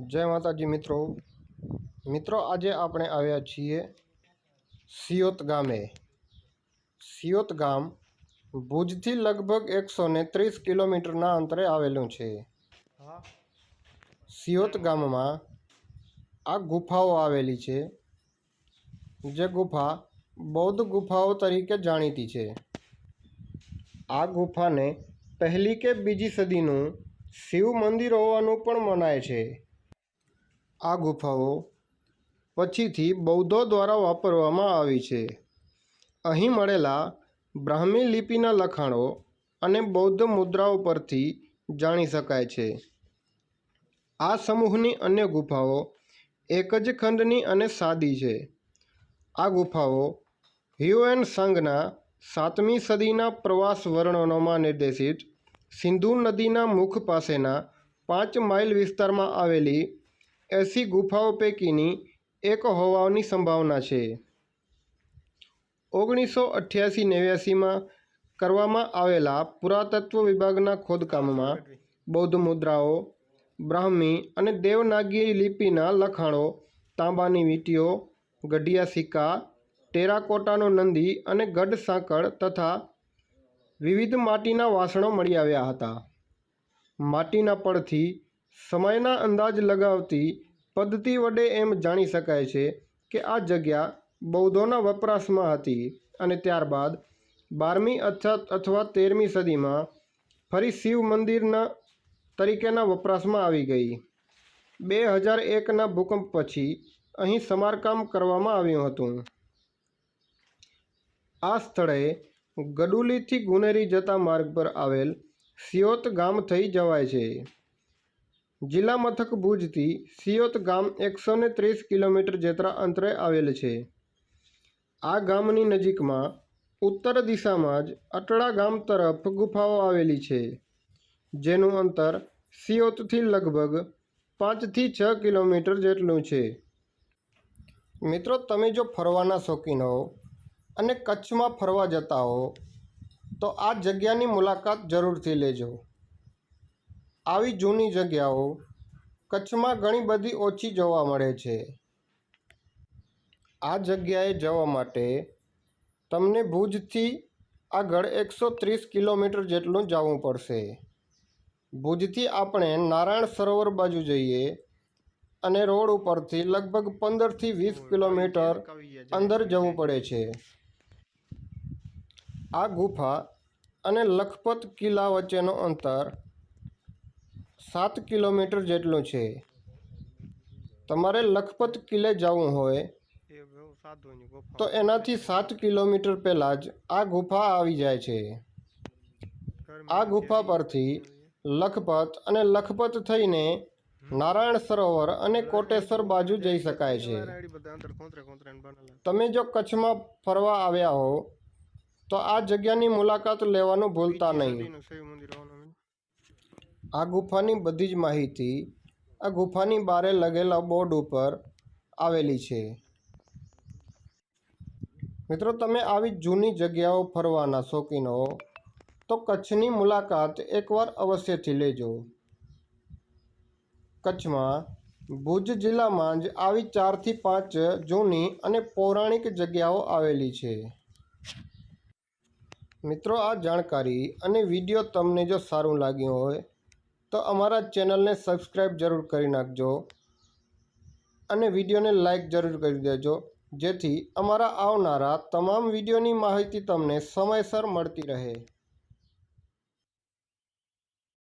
જય માતાજી મિત્રો. મિત્રો આજે આપણે આવ્યા છીએ સિયોત ગામે. સિયોત ગામ ભુજથી લગભગ એકસો ને ત્રીસ કિલોમીટરના અંતરે આવેલું છે. સિયોત ગામમાં આ ગુફાઓ આવેલી છે જે ગુફા બૌદ્ધ ગુફાઓ તરીકે જાણીતી છે. આ ગુફાને પહેલી કે બીજી સદીનું શિવ મંદિર હોવાનું પણ મનાય છે. આ ગુફાઓ પછીથી બૌદ્ધો દ્વારા વાપરવામાં આવી છે. અહીં મળેલા બ્રાહ્મી લિપિના લખાણો અને બૌદ્ધ મુદ્રાઓ પરથી જાણી શકાય છે. આ સમૂહની અન્ય ગુફાઓ એક જ ખંડની અને સાદી છે. આ ગુફાઓ હ્યુએન સંઘના સાતમી સદીના પ્રવાસ વર્ણનોમાં નિર્દેશિત સિંધુ નદીના મુખ પાસેના પાંચ માઇલ વિસ્તારમાં આવેલી એસી ગુફાઓ પૈકીની એક હોવાની સંભાવના છે. ઓગણીસો અઠ્યાસી નેવ્યાસીમાં કરવામાં આવેલા પુરાતત્વ વિભાગના ખોદકામમાં બૌદ્ધ મુદ્રાઓ, બ્રાહ્મી અને દેવનાગરી લિપિના લખાણો, તાંબાની વીંટીઓ, ગઢિયા સિક્કા, ટેરાકોટાનો નંદી અને ગઢ સાંકળ તથા વિવિધ માટીના વાસણો મળી આવ્યા હતા. માટીના પડથી સમયના અંદાજ લગાવતી પદ્ધતિ વડે એમ જાણી શકાય છે કે આ જગ્યા બૌદ્ધોના વપરાશમાં હતી અને ત્યારબાદ બારમી અથવા અથવા તેરમી સદીમાં ફરી શિવ મંદિરના તરીકેના વપરાશમાં આવી ગઈ. બે હજાર એકના ભૂકંપ પછી અહીં સમારકામ કરવામાં આવ્યું હતું. આ સ્થળે ગડુલીથી ગુનેરી જતા માર્ગ પર આવેલ સિયોત ગામ થઈ જવાય છે. જિલ્લા મથક ભુજથી સિયોત ગામ એકસો ને ત્રીસ કિલોમીટર જેટલા અંતરે આવેલ છે. આ ગામની નજીકમાં ઉત્તર દિશામાં જ અટડા ગામ તરફ ગુફાઓ આવેલી છે, જેનું અંતર સિયોતથી લગભગ પાંચથી છ કિલોમીટર જેટલું છે. મિત્રો, તમે જો ફરવાના શોખીન હો અને કચ્છમાં ફરવા જતા હો, તો આ જગ્યાની મુલાકાત જરૂરથી લેજો. આવી જૂની જગ્યાઓ કચ્છમાં ઘણી બધી ઓછી જોવા મળે છે. આ જગ્યાએ જવા માટે તમને ભુજથી આગળ એકસો ત્રીસ કિલોમીટર જેટલું જવું પડશે. ભુજથી આપણે નારાયણ સરોવર બાજુ જઈએ અને રોડ ઉપરથી લગભગ પંદરથી વીસ કિલોમીટર અંદર જવું પડે છે. આ ગુફા અને લખપત કિલ્લા વચ્ચેનો અંતર સાત કિલોમીટર જેટલું છે. તમારે લખપત કિલ્લે જવું હોય તો એનાથી સાત કિલોમીટર પહેલાં જ આ ગુફા આવી જાય છે. આ ગુફા પરથી લખપત અને લખપત થઈને નારાયણ સરોવર અને કોટેશ્વર બાજુ જઈ શકાય છે. તમે જો કચ્છમાં ફરવા આવ્યા હો તો આ જગ્યાની મુલાકાત લેવાનું ભૂલતા નહીં. આ ગુફાની બધી જ માહિતી આ ગુફાની બારે લગેલા બોર્ડ ઉપર આવેલી છે. મિત્રો, તમે આવી જૂની જગ્યાઓ ફરવાના શોખીનો તો કચ્છની મુલાકાત એકવાર અવશ્યથી લેજો. કચ્છમાં ભુજ જિલ્લામાં જ આવી ચારથી પાંચ જૂની અને પૌરાણિક જગ્યાઓ આવેલી છે. મિત્રો, આ જાણકારી અને વીડિયો તમને જો સારું લાગ્યું હોય તો અમારા ચેનલને સબસ્ક્રાઈબ જરૂર કરી નાખજો અને વિડીયોને લાઈક જરૂર કરી દેજો. જેથી અમારા આવનારા તમામ વિડીયોની માહિતી તમને સમયસર મળતી રહે.